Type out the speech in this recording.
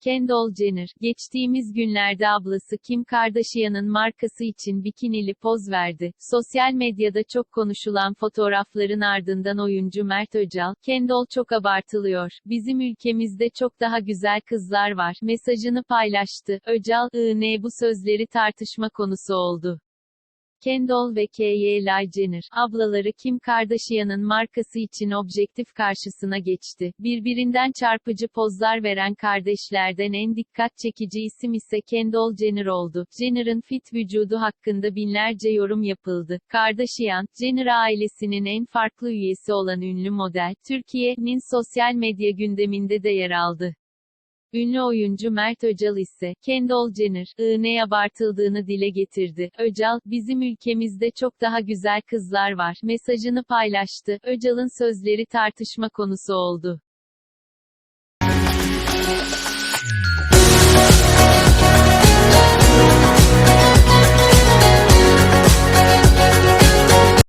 Kendall Jenner, geçtiğimiz günlerde ablası Kim Kardashian'ın markası için bikinili poz verdi. Sosyal medyada çok konuşulan fotoğrafların ardından oyuncu Mert Öcal, Kendall çok abartılıyor, bizim ülkemizde çok daha güzel kızlar var, mesajını paylaştı. Öcal, ıı, bu sözleri tartışma konusu oldu. Kendall ve Kylie Jenner, ablaları Kim Kardashian'ın markası için objektif karşısına geçti. Birbirinden çarpıcı pozlar veren kardeşlerden en dikkat çekici isim ise Kendall Jenner oldu. Jenner'ın fit vücudu hakkında binlerce yorum yapıldı. Kardashian, Jenner ailesinin en farklı üyesi olan ünlü model, Türkiye'nin sosyal medya gündeminde de yer aldı. Ünlü oyuncu Mert Öcal ise, Kendall Jenner, ne abartıldığını dile getirdi. Öcal, bizim ülkemizde çok daha güzel kızlar var, mesajını paylaştı. Öcal'ın sözleri tartışma konusu oldu.